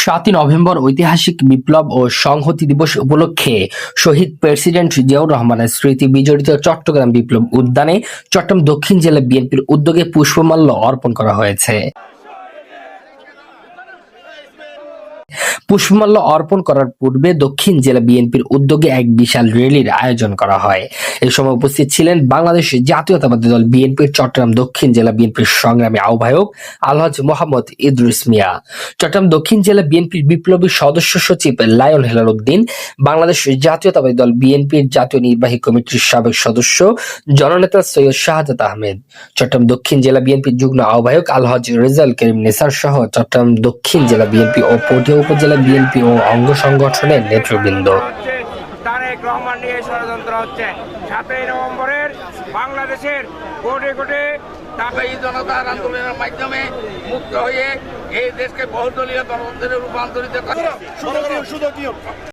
সাতই নভেম্বর ঐতিহাসিক বিপ্লব ও সংহতি দিবস উপলক্ষে শহীদ প্রেসিডেন্ট জিয়াউর রহমানের স্মৃতি বিজড়িত চট্টগ্রাম বিপ্লব উদ্যানে চট্টগ্রাম দক্ষিণ জেলা বিএনপির উদ্যোগে পুষ্পমাল্য অর্পণ করা হয়েছে। পুষ্পমাল্য অর্পণ করার পূর্বে দক্ষিণ জেলা বিএনপির উদ্যোগে এক বিশাল র্যালির আয়োজন করা হয়। এই সময় উপস্থিত ছিলেন বাংলাদেশ জাতীয়তাবাদী দল বিএনপির চট্টগ্রাম দক্ষিণ জেলা বিএনপির সংগ্রামী আহ্বায়ক আলহাজ মোহাম্মদ ইদ্রিস মিয়া, চট্টগ্রাম দক্ষিণ জেলা বিএনপির বিপ্লবী সদস্য সচিব লায়ন হেলাল উদ্দিন বাংলাদেশ জাতীয়তাবাদী দল বিএনপির জাতীয় নির্বাহী কমিটির সাবেক সদস্য জননেতা সৈয়দ শাহাদাত আহমেদ, চট্টগ্রাম দক্ষিণ জেলা বিএনপির যুগ্ম আহ্বায়ক আলহাজ রেজাল করিম নেসার সহ চট্টগ্রাম দক্ষিণ জেলা বিএনপি ও পটিয়া উপজেলা বিএনপি ও অঙ্গ সংগঠনের নেতৃবৃন্দ। তারেক রহমান নিয়ে ষড়যন্ত্র হচ্ছে। সাতই নভেম্বরের বাংলাদেশের কোটে কোটে এই জনতার আন্দোলনের মাধ্যমে মুক্ত হয়ে এই দেশকে বহুদলীয় গণতন্ত্রে রূপান্তরিত করে